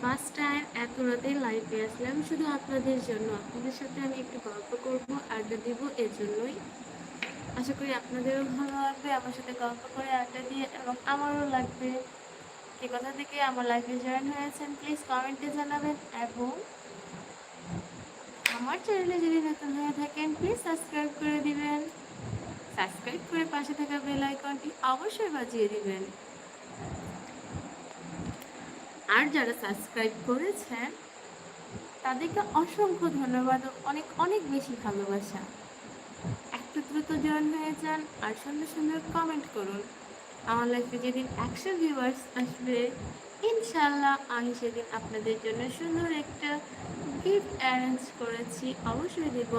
First time এত রাতে লাইভে আসলাম। শুধু আপনাদের জন্য। আপনাদের সাথে আমি একটু গল্প করব, আড্ডা দিব এর জন্যই আশা করি আপনাদেরও ভালো লাগবে, আমার সাথে গল্প করে আড্ডা দিয়ে এবং আমারও লাগবে। কে কথা থেকে আমার লাইফে জয়েন হয়েছেন প্লিজ কমেন্টে জানাবেন এবং আমার চ্যানেলে যদি নতুন হয়ে থাকেন প্লিজ সাবস্ক্রাইব করে দিবেন। সাবস্ক্রাইব করে পাশে থাকা বেল আইকনটি অবশ্যই বাজিয়ে দিবেন। আর যারা সাবস্ক্রাইব করেছেন, তাদেরকে অসংখ্য ধন্যবাদ ও অনেক অনেক বেশি ভালোবাসা। একটু দ্রুত জয়েন হয়ে যান আর সুন্দর সুন্দর কমেন্ট করুন। আমার লাইফে যেদিন একশো ভিউয়ার্স আসবে ইনশাল্লাহ আমি সেদিন আপনাদের জন্য সুন্দর একটা গিফট অ্যারেঞ্জ করেছি, অবশ্যই দেব।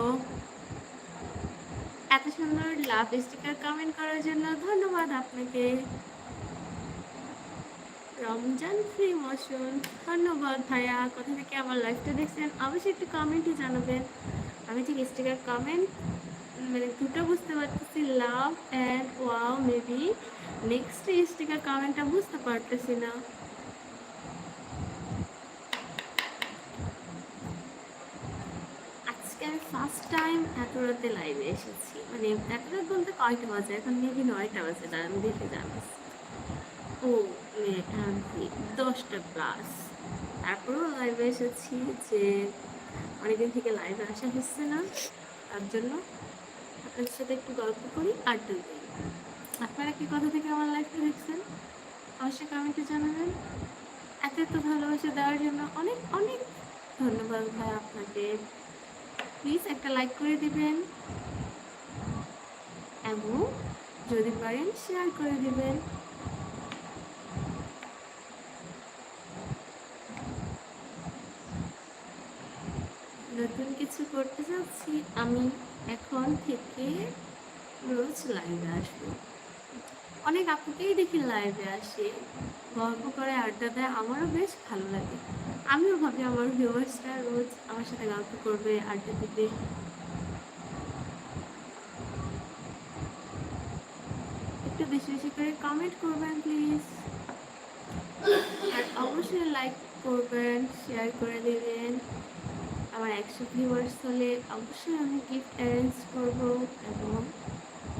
এত সুন্দর লাভ স্টিকার কমেন্ট করার জন্য ধন্যবাদ আপনাকে। রমজান ফ্রি মৌসুম। ধন্যবাদ ভাইয়া। কোথা থেকে আমার লাইফটা দেখছেন, অবশ্যই একটু কমেন্টে জানাবেন। আমি ঠিক স্টিকার কমেন্ট মানে দুটো বুঝতে পারতেছি love and wow maybe next sticker কমেন্টটা বুঝতে পারতেছি না। আমি ফার্স্ট টাইম এত রাতে লাইভে এসেছি। মানে এত রাত বলতে কয়টা বাজে? এখন মেবি নয়টা বাজে, দাঁড়ান, দেখে জানাচ্ছি। ও মানে দশটা প্লাস তারপরেও লাইভে এসেছি যে অনেকদিন থেকে লাইভে আসা হচ্ছে না, তার জন্য আপনাদের সাথে একটু গল্প করি, আড্ডা দিই। আপনারা কি কথা থেকে আমার লাইফে দেখছেন? অবশ্যই কমেন্টে জানাবেন। এত এত ভালোবাসা দেওয়ার জন্য অনেক অনেক ধন্যবাদ ভাই আপনাকে। প্লিজ একটা লাইক করে দিবেন। এবং যদি পারেন শেয়ার করে দিবেন নতুন কিছু করতে যাচ্ছি, আমি এখন থেকে রোজ লাইভে আসব। অনেক আপুকেই দেখি লাইভে আসে, গল্প করে, আড্ডা দেয়, আমারও বেশ ভালো লাগে। আমিও ভাবি আমার ভিউয়ার্সরা রোজ আমার সাথে গল্প করবে, আড্ডা দিবে। একটু বেশি বেশি করে কমেন্ট করবেন প্লিজ আর অবশ্যই লাইক করবেন শেয়ার করে দেবেন। আমার একশো ভিউয়ার্স হলে অবশ্যই আমি গিফট অ্যারেঞ্জ করব এবং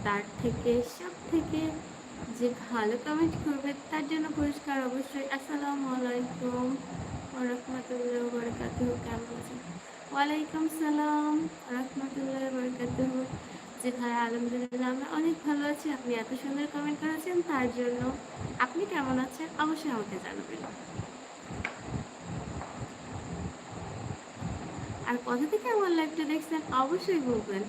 তার থেকে সব থেকে যে ভালো কমেন্ট করবে তার জন্য পুরস্কার অবশ্যই আসসালামু আলাইকুম রহমতুল্লাহ বরকাত কেমন আছেন? ওয়ালাইকুম সালাম রহমতুল্লাহ বরকাত যে ভাই, আলহামদুলিল্লাহ আমি অনেক ভালো আছি। আপনি এত সুন্দর কমেন্ট করেছেন, তার জন্য আপনি কেমন আছেন অবশ্যই আমাকে জানাবেন। আর কোথা থেকে আমার লাইভটা দেখছেন অবশ্যই বলবেন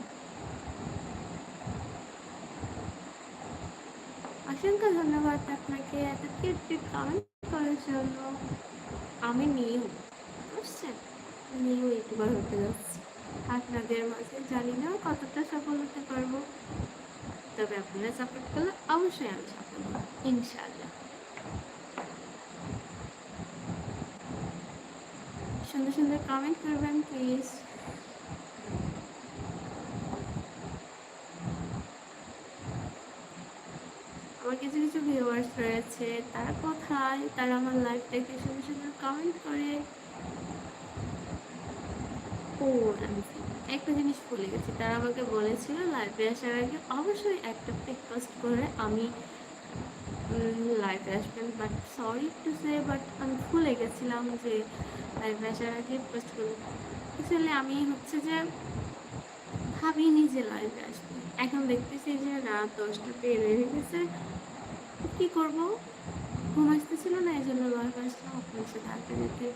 অসংখ্য ধন্যবাদ আপনাকে এত কিউট কমেন্ট করার জন্য। আমি নিউ, বুঝছেন? নিউ ইউটিউবার হতে যাচ্ছি। আপনাদের মাঝে জানি না কতটা সফল হতে পারব তবে আপনারা সাপোর্ট করলে অবশ্যই আমি সফল হব ইনশাআল্লাহ। সুন্দর সুন্দর কমেন্ট করবেন প্লিজ আমার কিছু কিছু ভিউয়ার্স রয়েছে, তারা কোথায়? তারা আমার দেখে সুন্দর সুন্দর কমেন্ট করে। ও, আমি একটা জিনিস ভুলে গেছি, তারা আমাকে বলেছিল লাইভে আসার আগে অবশ্যই একটা পিক পোস্ট করে আমি লাইভে আসবেন but sorry to say but আমি ভুলে গেছিলাম যে লাইভে আসার আগে পোস্ট করব অ্যাকচুয়ালি আমি হচ্ছে যে ভাবিনি যে লাইভে আসবে এখন দেখতেছি যে রাত দশটা পের হয়ে গেছে। কি করব? ঘুম আসতেছিল না এই জন্য লাইভে আসলাম আপনার সাথে আড্ডা দিতে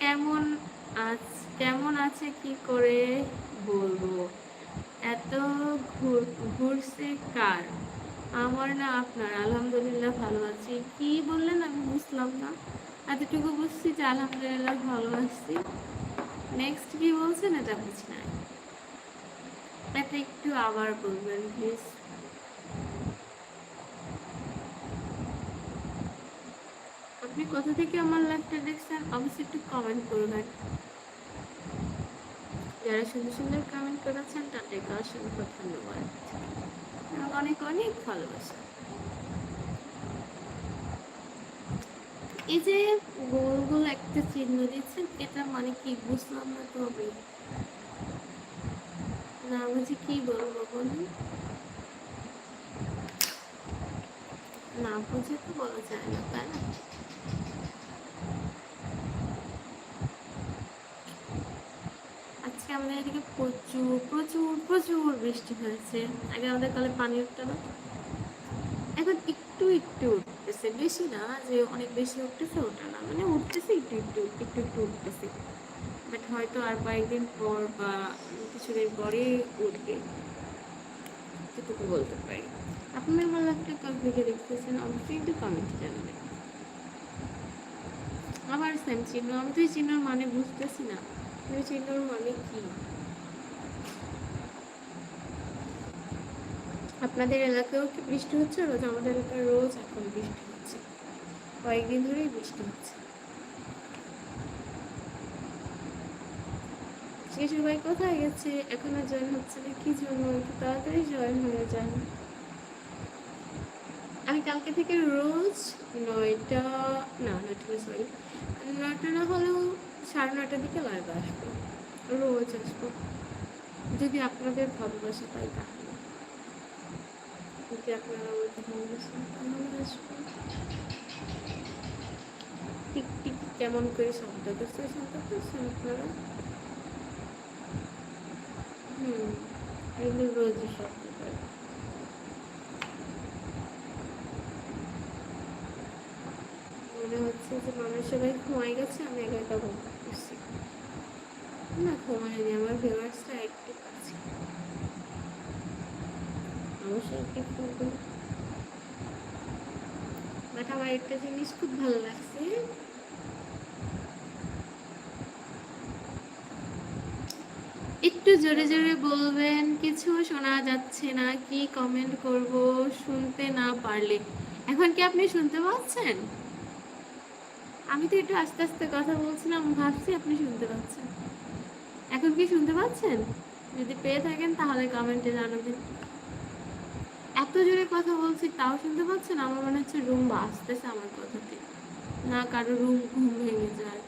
কেমন আছ কেমন আছে কি করে বলব? এত ঘুরছে কার? আমার না আপনার, আলহামদুলিল্লাহ ভালো আছি। কি বললেন আমি বুঝলাম না। এতটুকু বুঝছি যে আলহামদুলিল্লাহ ভালো আছি। নেক্সট কি বলছেন এটা বুঝি না এটা একটু আবার বলবেন প্লিজ আপনি কোথা থেকে আমার লাইফটা দেখছেন? অবশ্যই একটু কমেন্ট করবেন। যারা সুন্দর সুন্দর কমেন্ট করেছেন তাদের আপনাকে অসংখ্য ধন্যবাদ। অনেক অনেক ভালোবাসা এই যে গোল গোল একটা চিহ্ন দিচ্ছেন, এটা মানে কি বুঝলাম না তো না যে কি বলব বলুন? না বুঝে তো বলা যায় না, তাই না আজকে আমাদের এদিকে প্রচুর প্রচুর প্রচুর বৃষ্টি হয়েছে। আগে আমাদের পানি উঠতো না। এখন একটু একটু উঠতেছে। বেশি না যে অনেক বেশি উঠতেছে, ওটা না। মানে উঠতেছে একটু একটু একটু একটু উঠতেছে। বাট হয়তো আর কয়েকদিন পর বা কিছুদিন পরে উঠবে। যেটুকু বলতে পারি। আপনি আমার লাইফটা কাল দেখতেছেন, অবশ্যই একটু কমেন্টে জানাবেন। আবার সেম চিহ্ন, আমি তো এই চিহ্নর মানে বুঝতেছি না। চিহ্নর মানে কি? আপনাদের এলাকায়ও কি বৃষ্টি হচ্ছে? রোজ আমাদের এলাকায় রোজ এখন বৃষ্টি হচ্ছে। কয়েকদিন ধরেই বৃষ্টি হচ্ছে। শিশু ভাই কোথায় গেছে? এখনও জয়েন হচ্ছে না। কি জন্য? একটু তাড়াতাড়ি জয়েন হয়ে যান। আমি কালকে থেকে রোজ নয়টা না, নয়টা সরি নয়টা না হলেও সাড়ে নটার দিকে লাইভ আসব। রোজ আসব। যদি আপনাদের ভালোবাসা পাই তাহলে। যদি আপনারা আমাকে ভালোবাসেন তাহলে আসব। টিক টিক কেমন করে শব্দ করছে শব্দ করছেন আপনারা হুম এগুলো রোজই শব্দ করে মনে হচ্ছে যে মানুষ সবাই ঘুমাই গেছে, আমি এগারোটা একা ঘুম করছি না আমার একটু আছে অবশ্যই করব বাট আমার একটা জিনিস খুব ভালো লাগছে। একটু জোরে জোরে বলবেন, কিছু শোনা যাচ্ছে না, কি কমেন্ট করব শুনতে না পারলে। এখন কি আপনি শুনতে পাচ্ছেন? আমি তো একটু আস্তে আস্তে কথা বলছিলাম, ভাবছি আপনি শুনতে পাচ্ছেন। এখন কি শুনতে পাচ্ছেন? যদি পেয়ে থাকেন তাহলে কমেন্টে জানাবেন। এত জোরে কথা বলছি, তাও শুনতে পাচ্ছেন? আমার মনে হচ্ছে রুম বাঁচতেছে আমার কথাতে। না, কারও রুম ঘুম ভেঙে যায়।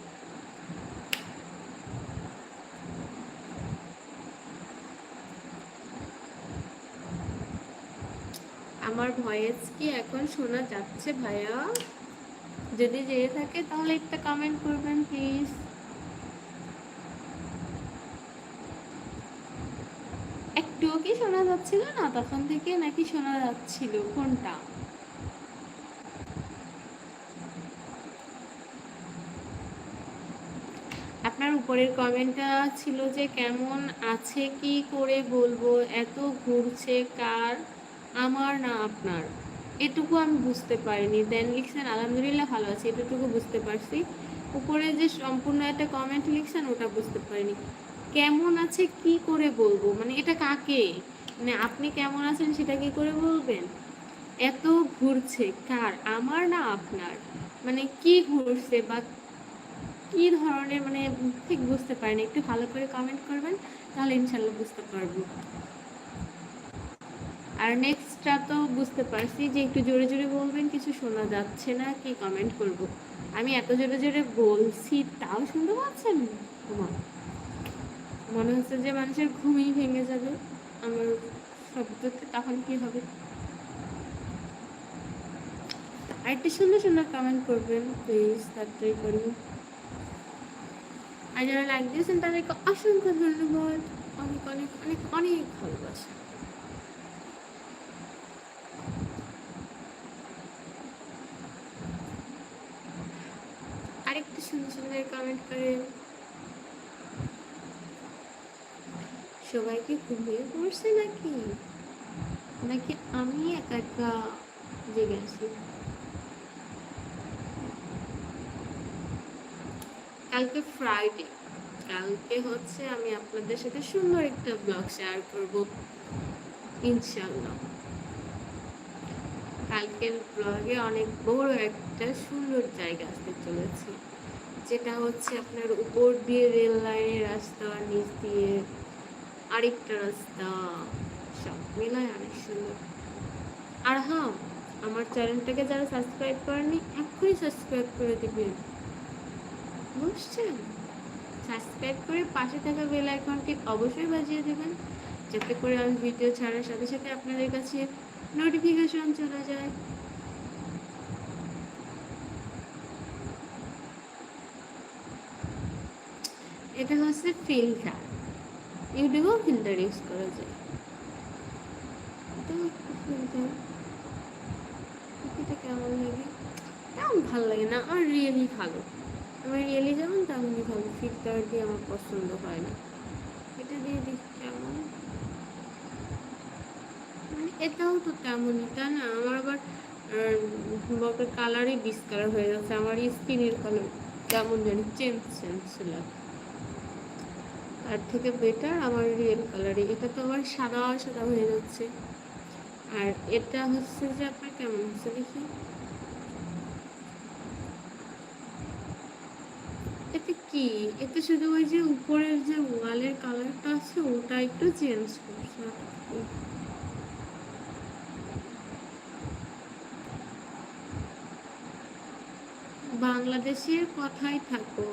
আমার ভয়েস কি এখন শোনা যাচ্ছে ভাইয়া? যদি যেয়ে থাকে তাহলে একটা কমেন্ট করবেন প্লিজ একটুও কি শোনা যাচ্ছিল না? তখন থেকে নাকি শোনা যাচ্ছিল। কোনটা? আপনার উপরের কমেন্টটা ছিল যে, কেমন আছে কি করে বলব? এত ঘুরছে কার? আমার না আপনার। এটুকু আমি বুঝতে পারিনি। দেন লিখছেন, আলহামদুলিল্লাহ ভালো আছে। এটুকু বুঝতে পারছি। উপরে যে সম্পূর্ণ একটা কমেন্ট লিখছেন, ওটা বুঝতে পারিনি। কেমন আছে, কি করে বলব? মানে এটা কাকে? মানে আপনি কেমন আছেন সেটা কি করে বলবেন? এত ঘুরছে কার? আমার না আপনার? মানে কি ঘুরছে বা কি ধরনের মানে ঠিক বুঝতে পারিনি। একটু ভালো করে কমেন্ট করবেন, তাহলে ইনশাল্লাহ বুঝতে পারব। আর নেক্সটটা তো বুঝতে পারছি যে একটু জোরে জোরে বলবেন, কিছু শোনা যাচ্ছে না, কি কমেন্ট করব? আমি এত জোরে জোরে বলছি, তাও শুনতে পাচ্ছেন? তোমার মনে হচ্ছে যে মানুষের ঘুমই ভেঙে যাবে। আমার শব্দতে তখন কি হবে? আরেকটা সুন্দর সুন্দর কমেন্ট করবেন প্লিজ তাড়াতাড়ি করুন। আর যারা লাইক দিয়েছেন, তাদেরকে অসংখ্য ধন্যবাদ। অনেক অনেক অনেক অনেক ভালোবাসা। আরেকটু সুন্দর সুন্দর কমেন্ট করে সবাই কি ঘুমিয়ে পড়ছে নাকি? নাকি আমি একা একা জেগে আছি? কালকে ফ্রাইডে কালকে হচ্ছে আমি আপনাদের সাথে সুন্দর একটা ব্লগ শেয়ার করব। ইনশাল্লাহ কালকের ব্লগে অনেক বড় একটা সুন্দর জায়গা আসতে চলেছে। যেটা হচ্ছে আপনার উপর দিয়ে রেল লাইনের রাস্তা, নিচ দিয়ে আরেকটা রাস্তা। সব মিলায় অনেক সুন্দর। আর হ্যাঁ আমার চ্যানেলটাকে যারা সাবস্ক্রাইব করেনি এক্ষুনি সাবস্ক্রাইব করে দিবেন। বুঝছেন? সাবস্ক্রাইব করে পাশে থাকা বেল আইকনটি অবশ্যই বাজিয়ে দেবেন, যাতে করে আমি ভিডিও ছাড়ার সাথে সাথে আপনাদের কাছে নোটিফিকেশন চলে যায়। এটা হচ্ছে ফিল্টার ইউটিউবেও ফিল্টার ইউজ করা যায়। কেমন লাগে? তেমন ভালো লাগে না, আমার রিয়েলি ভালো। আমার রিয়েলি যেমন তেমনই ভালো ফিল্টার দিয়ে আমার পছন্দ হয় না। এটা দিয়ে দেখি কেমন। মানে এটাও তো তেমনই তাই না? আমার আবার বকের কালারই ডিসকালার হয়ে যাচ্ছে আমার স্কিনের কালার কেমন জানি চেঞ্জ চেঞ্জ লাগে। তার থেকে বেটার আমার রিয়েল কালারই এটা তো আমার সাদা সাদা হয়ে যাচ্ছে। আর এটা হচ্ছে যে আপনার কেমন হচ্ছে দেখি। এতে কি? এতে শুধু ওই যে উপরের যে ওয়ালের কালারটা আছে, ওটা একটু চেঞ্জ করছে। বাংলাদেশের কথাই থাকো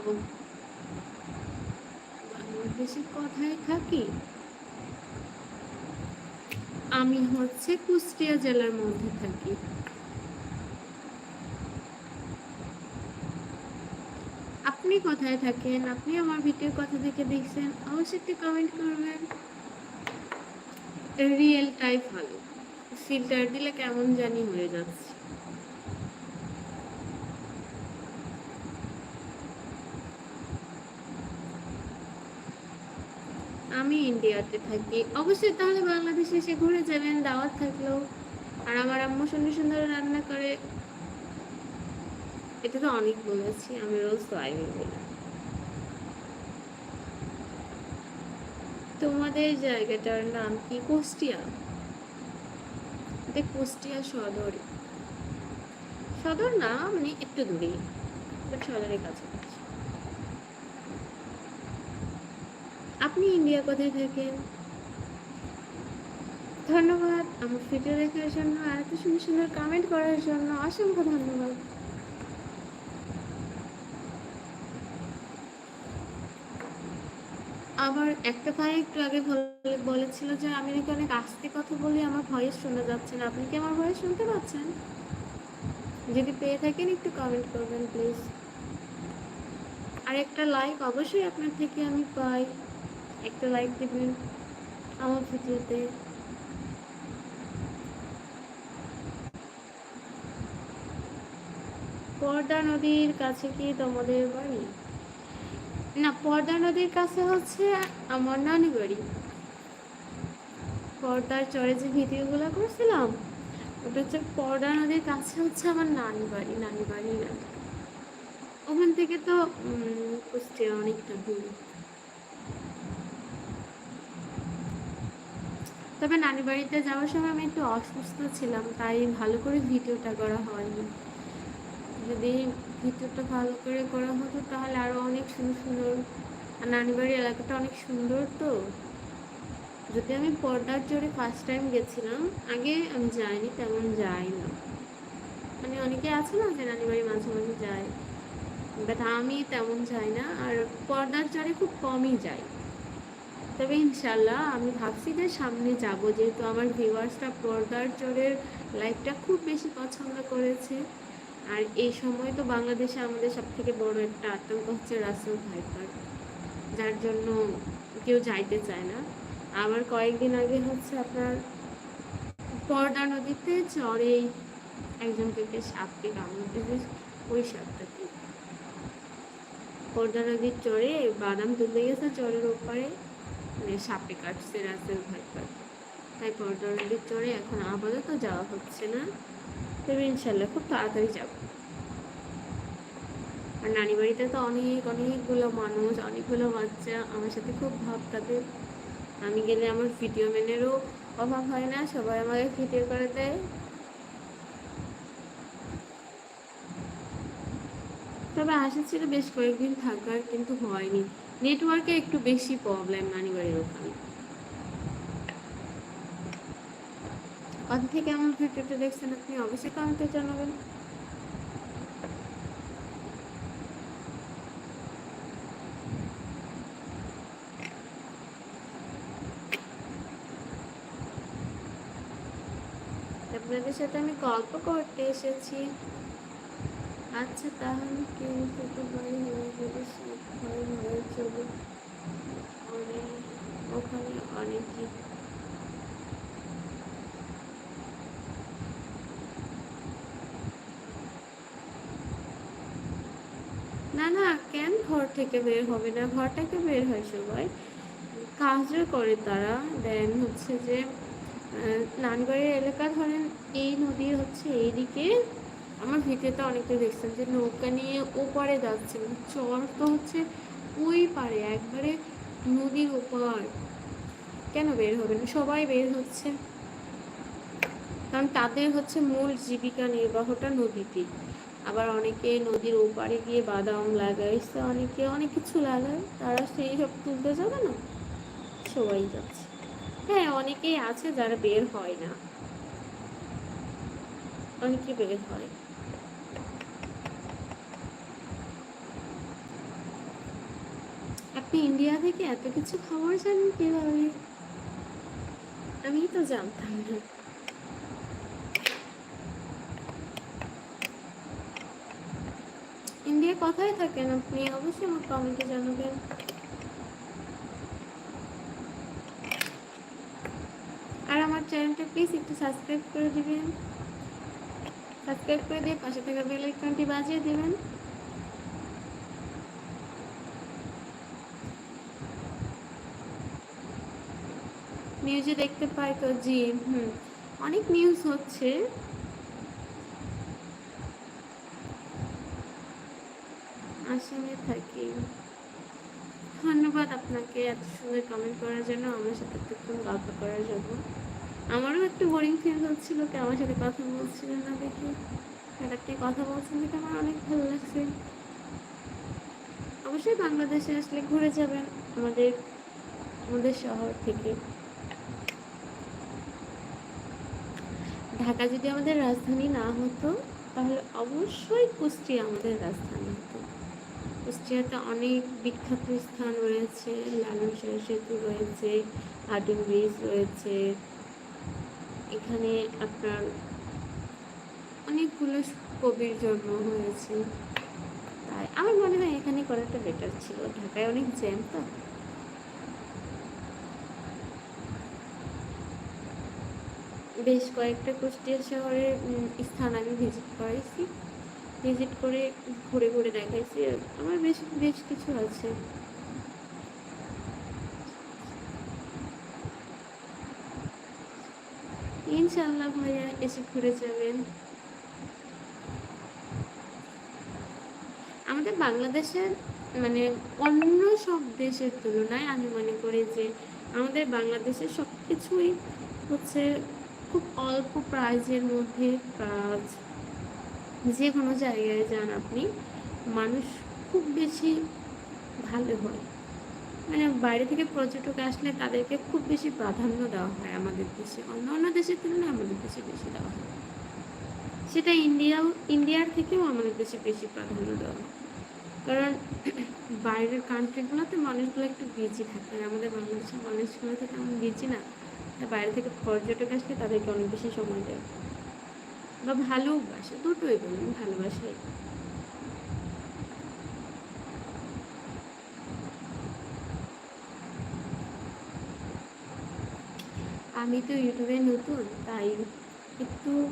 বাংলাদেশের কথাই থাকি? আমি হচ্ছে কুষ্টিয়া জেলার মধ্যে থাকি। আপনি কোথায় থাকেন? আপনি আমার ভিডিও কথা থেকে দেখছেন, অবশ্যই একটি কমেন্ট করবেন। রিয়েল টাইপ ভালো ফিল্টার দিলে কেমন জানি হয়ে যাচ্ছে। আমি ইন্ডিয়াতে থাকি। অবশ্যই তাহলে বাংলাদেশে এসে ঘুরে যাবেন, দাওয়াত থাকল আর আমার আম্মু সুন্দর সুন্দর রান্না করে। এটা তো অনেক বলেছি, আমি রোজ সোয়াবিন বলি তোমাদের জায়গাটার নাম কি? কুষ্টিয়া? এটা কুষ্টিয়া সদর। সদর না মানে একটু দূরে বাট সদরের কাছাকাছি আপনি ইন্ডিয়া কোথায় থাকেন? ধন্যবাদ, আমার ভিডিও দেখার জন্য আর এত সুন্দর সুন্দর কমেন্ট করার জন্য অসংখ্য ধন্যবাদ। আবার একটা ভাই একটু আগে বলেছিল যে আমি নাকি অনেক আস্তে কথা বলি আমার ভয়েস শোনা যাচ্ছে না। আপনি কি আমার ভয়েস শুনতে পাচ্ছেন? যদি পেয়ে থাকেন একটু কমেন্ট করবেন প্লিজ আর একটা লাইক অবশ্যই আপনার থেকে আমি পাই। একটা লাইক দেবেন আমার ভিডিওতে। পর্দা নদীর কাছে কি তোমাদের বাড়ি? না, পর্দা নদীর কাছে হচ্ছে আমার নানি বাড়ি। পর্দার চরে যে ভিডিওগুলো করছিলাম, ওটা হচ্ছে পর্দা নদীর কাছে হচ্ছে আমার নানি বাড়ি নানি বাড়ি। না ওখান থেকে তো কুষ্টিয়া অনেকটা দূর। তবে নানি বাড়িতে যাওয়ার সময় আমি একটু অসুস্থ ছিলাম, তাই ভালো করে ভিডিওটা করা হয়নি। যদি ভিডিওটা ভালো করে করা হতো তাহলে আরও অনেক সুন্দর সুন্দর, আর নানি বাড়ির এলাকাটা অনেক সুন্দর তো। যদি আমি পর্দার জোরে ফার্স্ট টাইম গেছিলাম, আগে আমি যাইনি, তেমন যাই না মানে অনেকে আছে না যে নানি বাড়ি মাঝে মাঝে যায় বাট আমি তেমন যাই না, আর পর্দার চরে খুব কমই যাই। তবে ইনশাল্লাহ আমি ভাবছি যে সামনে যাব, যেহেতু আমার ভিউয়ার্সটা পর্দার চোরের লাইফটা খুব বেশি পছন্দ করেছে। আর এই সময় তো বাংলাদেশে আমাদের সব থেকে বড় একটা আতঙ্ক হচ্ছে রাসেল ভাইপার, যার জন্য কেউ যাইতে চায় না। আবার কয়েকদিন আগে হচ্ছে আপনার পর্দা নদীতে চরে একজনকে সাপকে কামড় ওই সাপটাকে পর্দা নদীর চরে বাদাম তুলতে গেছে, চরের ওপারে। মানে সাপে কাটছে, রাসেল ভাইপার তাই নদীর চরে এখন আপাতত যাওয়া হচ্ছে না। তবে ইনশাল্লাহ খুব তাড়াতাড়ি যাব। আর নানি বাড়িতে তো অনেক, অনেকগুলো মানুষ, অনেকগুলো বাচ্চা। আমার সাথে খুব ভাব তাদের আমি গেলে আমার ভিডিও ম্যানেরও অভাব হয় না, সবাই আমাকে ভিডিও করে দেয়। তবে আশা ছিল বেশ কয়েকদিন থাকার কিন্তু হয়নি। নেটওয়ার্কে একটু বেশি প্রবলেম নানিবাড়ির ওখানে। কত থেকে আমার ভিডিওটা দেখছেন আপনি? অবশ্যই কমেন্টে জানাবেন। আপনাদের সাথে আমি গল্প করতে এসেছি। আচ্ছা তাহলে কেউ বাড়ি হয়ে গেলে ঘরে ঘরে চলে অনেক, ওখানে অনেকই না না, কেন ঘর থেকে বের হবে না? ঘর থেকে বের হয় সবাই। কাজও করে তারা। দেন হচ্ছে যে নানগড়ের এলাকা ধরেন এই নদী হচ্ছে এইদিকে। আমার ভিডিওতে অনেকে দেখছেন যে নৌকা নিয়ে ওপারে যাচ্ছে মানে চর তো হচ্ছে ওই পারে, একবারে নদীর ওপার। কেন বের হবে না? সবাই বের হচ্ছে। কারণ তাদের হচ্ছে মূল জীবিকা নির্বাহটা নদীতে আবার অনেকে নদীর ওপারে গিয়ে বাদাম লাগাইছে অনেকে, অনেক কিছু লাগায়। তারা সেই সব তুলতে যাবে না? সবাই যাচ্ছে। হ্যাঁ অনেকেই আছে যারা বের হয় না। অনেকে বের হয়। আপনি ইন্ডিয়া থেকে এত কিছু খবর জানেন কীভাবে? আমি তো জানতাম না। ইন্ডিয়া কোথায় থাকেন আপনি? অবশ্যই আমার কমেন্টে জানাবেন। আর আমার চ্যানেলটা প্লিজ একটু সাবস্ক্রাইব করে দিবেন। সাবস্ক্রাইব করে দিয়ে পাশে থাকা বেল আইকনটি বাজিয়ে দিবেন। নিউজে দেখতে পাই তো জি হুম, অনেক নিউজ হচ্ছে। আসামে থাকি। ধন্যবাদ আপনাকে এত সুন্দর কমেন্ট করার জন্য। আমার সাথে একটু গল্প করার জন্য। আমারও একটু বোরিং ফিল হচ্ছিল কি আমার সাথে কথা বলছিলেন না দেখে। আপনি কথা বলছেন দেখে আমার অনেক ভালো লাগছে। অবশ্যই বাংলাদেশে আসলে ঘুরে যাবেন আমাদের আমাদের শহর থেকে। ঢাকা যদি আমাদের রাজধানী না হতো, তাহলে অবশ্যই কুষ্টিয়া আমাদের রাজধানী হতো। কুষ্টিয়াতে অনেক বিখ্যাত স্থান রয়েছে, লালন শাহ সেতু রয়েছে হার্ডিং ব্রিজ রয়েছে। এখানে আপনার অনেকগুলো কবির জন্ম হয়েছে। তাই আমার মনে হয় এখানে করাটা বেটার ছিল। ঢাকায় অনেক জ্যাম তো। বেশ কয়েকটা কুষ্টিয়া শহরের স্থান আমি ভিজিট করাইছি ভিজিট করে ঘুরে ঘুরে দেখাইছি। আমার বেশ বেশ কিছু আছে। ইনশাল্লাহ ভাইয়া এসে ঘুরে যাবেন। আমাদের বাংলাদেশের মানে অন্য সব দেশের তুলনায় আমি মনে করি যে আমাদের বাংলাদেশের সব কিছুই হচ্ছে খুব অল্প প্রাইজের মধ্যে কাজ যে কোনো জায়গায় যান আপনি, মানুষ খুব বেশি ভালো হয়। মানে বাইরে থেকে পর্যটক আসলে তাদেরকে খুব বেশি প্রাধান্য দেওয়া হয় আমাদের দেশে। অন্য অন্য দেশের তুলনায় আমাদের দেশে বেশি দেওয়া হয়। সেটা ইন্ডিয়াও, ইন্ডিয়ার থেকেও আমাদের দেশে বেশি প্রাধান্য দেওয়া হয়। কারণ বাইরের কান্ট্রিগুলোতে মানুষগুলো একটু বিজি থাকে। আমাদের বাংলাদেশের মানুষগুলো থেকে তেমন বিজি না। বাইরে থেকে পর্যটক আসলে তাদেরকে অনেক বেশি সময় দেয়। বা ভালোবাসে, দুটোই বলুন ভালোবাসাই। আমি তো ইউটিউবে নতুন, তাই একটু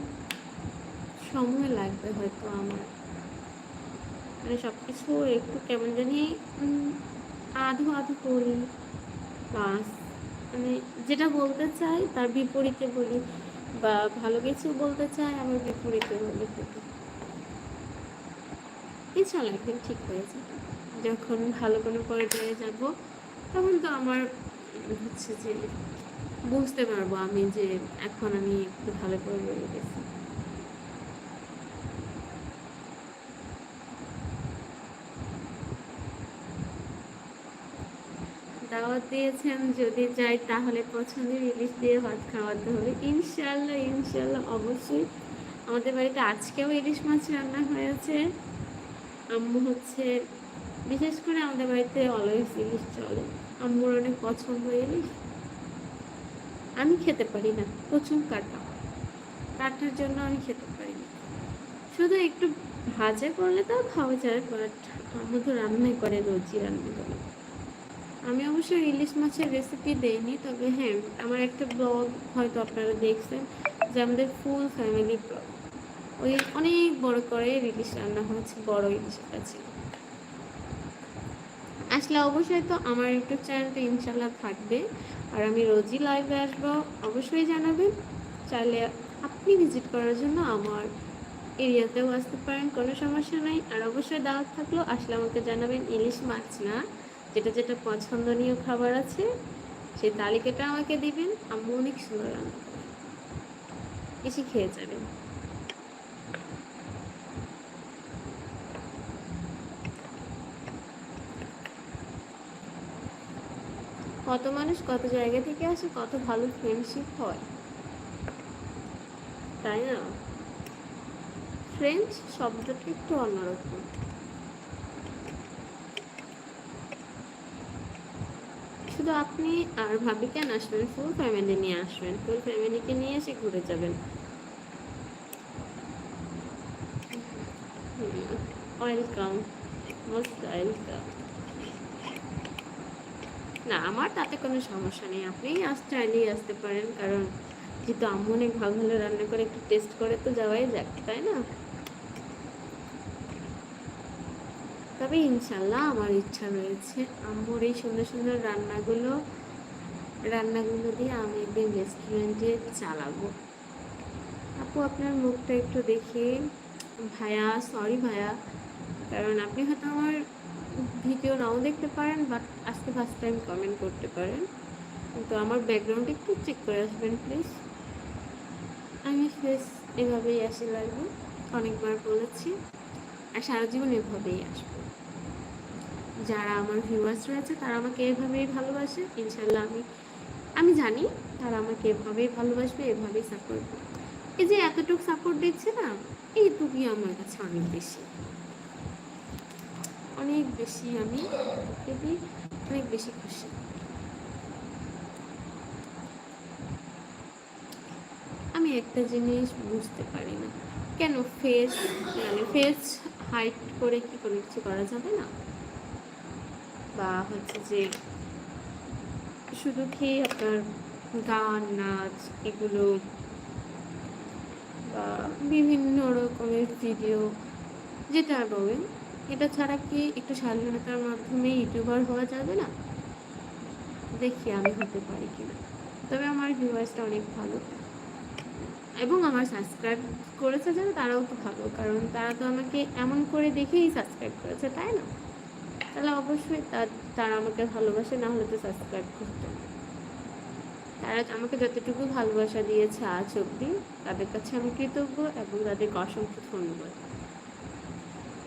সময় লাগবে হয়তো আমার। মানে সব কিছু একটু কেমন জানি আধো আধো করি, বাস। মানে যেটা বলতে চাই, তার বিপরীতে বলি বা ভালো কিছু বলতে চাই, আমার বিপরীতে বলি থাকি ইনশাল্লাহ একদিন ঠিক হয়ে যাবে। যখন ভালো কোনো পর্যায়ে যাব, তখন তো আমার হচ্ছে যে বুঝতে পারব আমি যে এখন আমি একটু ভালো করে বেরিয়ে গেছি। দাওয়াত দিয়েছেন, যদি যাই তাহলে পছন্দের ইলিশ দিয়ে ভাত খাওয়াতে হবে। ইনশাল্লাহ ইনশাল্লাহ, অবশ্যই। আমাদের বাড়িতে আজকেও ইলিশ মাছ রান্না হয়েছে। আম্মু হচ্ছে, বিশেষ করে আমাদের বাড়িতে অলওয়েজ ইলিশ চলে। আম্মুর অনেক পছন্দ ইলিশ। আমি খেতে পারি না, প্রচুর কাটা। কাটার জন্য আমি খেতে পারি না। শুধু একটু ভাজা করলে তাও খাওয়া যায় বাট আম্মু তো রান্নাই করে, রোজই রান্না করে। আমি অবশ্য ইলিশ মাছের রেসিপি দেইনি, তবে হ্যাঁ আমার একটা ব্লগ হয়তো আপনারা দেখছেন, যে আমাদের ফুল ফ্যামিলি ব্লগ ওই অনেক বড় করে ইলিশ রান্না হয়েছে, বড় ইলিশটা ছিল। আসলে অবশ্যই তো আমার ইউটিউব চ্যানেলটা ইনশাল্লাহ থাকবে, আর আমি রোজই লাইভে আসব, অবশ্যই জানাবেন। চাইলে আপনি ভিজিট করার জন্য আমার এরিয়াতেও আসতে পারেন, কোনো সমস্যা নাই। আর অবশ্যই দাওয়াত থাকলেও আসলে আমাকে জানাবেন ইলিশ মাছ না। যেটা যেটা পছন্দনীয় খাবার আছে, সেই তালিকাটা আমাকে দিবেন, আম্মু অনেক সুন্দর রান্না করে। এসে খেয়ে যাবেন। কত মানুষ কত জায়গা থেকে আসে, কত ভালো ফ্রেন্ডশিপ হয়। তাই না? ফ্রেন্ডস শব্দটা একটু অন্যরকম। শুধু আপনি আর ভাবি কেন আসবেন ফুল ফ্যামিলি নিয়ে আসবেন। ফুল ফ্যামিলিকে নিয়ে এসে ঘুরে যাবেন। না, আমার তাতে কোনো সমস্যা নেই। আপনি আসতে চাইলেই আসতে পারেন, কারণ যেহেতু আম্মু অনেক ভালো ভালো রান্না করে একটু টেস্ট করে তো যাওয়াই যাক, তাই না? তবে ইনশাল্লাহ আমার ইচ্ছা রয়েছে। আম্মুর এই সুন্দর সুন্দর রান্নাগুলো রান্নাগুলো দিয়ে আমি একদিন রেস্টুরেন্টে চালাবো। আপু, আপনার মুখটা একটু দেখি। ভায়া সরি ভায়া কারণ আপনি হয়তো আমার ভিডিও নাও দেখতে পারেন বাট আজকে ফার্স্ট টাইম কমেন্ট করতে পারেন। কিন্তু আমার ব্যাকগ্রাউন্ড একটু চেক করে আসবেন প্লিজ আমি ফেস এভাবেই আসি লাগবে অনেকবার বলেছি, আর সারা জীবন এভাবেই আসব। যারা আমার ভিউয়ার্স রয়েছে, তারা আমাকে এভাবেই ভালোবাসে। ইনশাল্লাহ আমি আমি জানি তারা আমাকে এভাবেই ভালোবাসবে, এভাবেই সাপোর্ট এই যে এতটুকু সাপোর্ট দিচ্ছে না এইটুকুই আমার কাছে অনেক বেশি। অনেক বেশি আমি খুবই, অনেক বেশি খুশি। আমি একটা জিনিস বুঝতে পারি না। কেন ফেস মানে ফেস হাইট করে কি কোনো কিছু করা যাবে না? বা হচ্ছে যে শুধু কি আপনার গান, নাচ এগুলো বা বিভিন্ন রকমের ভিডিও যেটা বলেন, এটা ছাড়া কি একটু স্বাধীনতার মাধ্যমে ইউটিউবার হওয়া যাবে না? দেখি আমি হতে পারি কিনা। তবে আমার ভিউয়ার্সটা অনেক ভালো। এবং আমার সাবস্ক্রাইব করেছে যারা, তারাও তো ভালো। কারণ তারা তো আমাকে এমন করে দেখেই সাবস্ক্রাইব করেছে, তাই না? তাহলে অবশ্যই তারা আমাকে ভালোবাসে না হলে তো সাবস্ক্রাইব করতো তারা আমাকে যতটুকু ভালোবাসা দিয়েছে আজ অব্দি তাদের কাছে আমি কৃতজ্ঞ এবং তাদেরকে অসংখ্য ধন্যবাদ।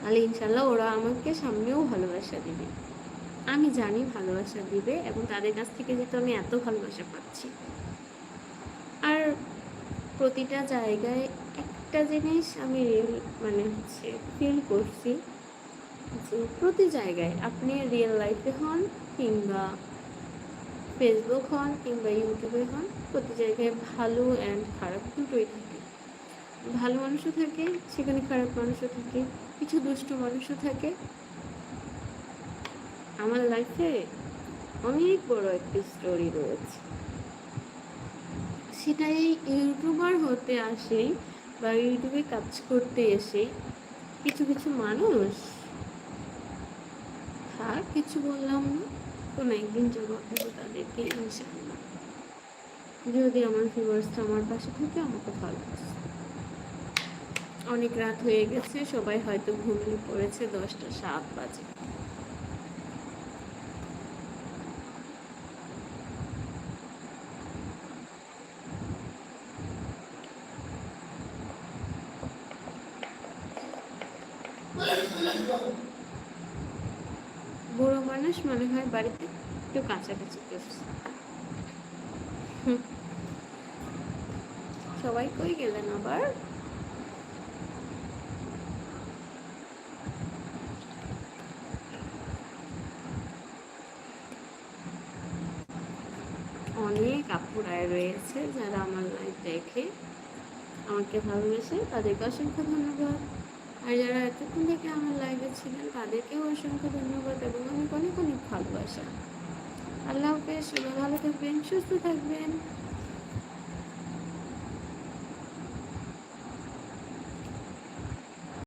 তাহলে ইনশাল্লাহ ওরা আমাকে সামনেও ভালোবাসা দিবে। আমি জানি ভালোবাসা দিবে এবং তাদের কাছ থেকে যেহেতু আমি এত ভালোবাসা পাচ্ছি। আর প্রতিটা জায়গায় একটা জিনিস আমি মানে হচ্ছে ফিল করছি যে প্রতি জায়গায় আপনি রিয়েল লাইফে হন কিংবা ফেসবুক হন কিংবা ইউটিউবে হন, প্রতি জায়গায় ভালো অ্যান্ড খারাপ দুটোই থাকে। ভালো মানুষও থাকে, সেখানে খারাপ মানুষও থাকে, কিছু দুষ্ট মানুষও থাকে। আমার লাইফে অনেক বড় একটি স্টোরি রয়েছে। সেটাই ইউটিউবার হতে আসেই বা ইউটিউবে কাজ করতে এসে কিছু কিছু মানুষ থাক কিছু বললাম না। কোনো একদিন জবাব তাদেরকে ইনশাল্লাহ যদি আমার ভিউয়ার্সটা আমার পাশে থাকে, আমাকে ভালোবাসে অনেক রাত হয়ে গেছে, সবাই হয়তো ঘুমিয়ে পড়েছে, দশটা সাত বাজে। বুড়ো মানুষ মনে হয় বাড়িতে একটু কাছাকাছি করছি। সবাই কই গেলেন আবার? অনেক আপুরায় রয়েছে যারা আমার লাইফ দেখে আমাকে ভালোবেসে। তাদেরকে অসংখ্য ধন্যবাদ। আর যারা এতক্ষণ থেকে আমার লাইভে ছিলেন, তাদেরকেও অসংখ্য ধন্যবাদ এবং অনেক অনেক অনেক ভালোবাসা। আল্লাহ হাফেজ, সবাই ভালো থাকবেন, সুস্থ থাকবেন।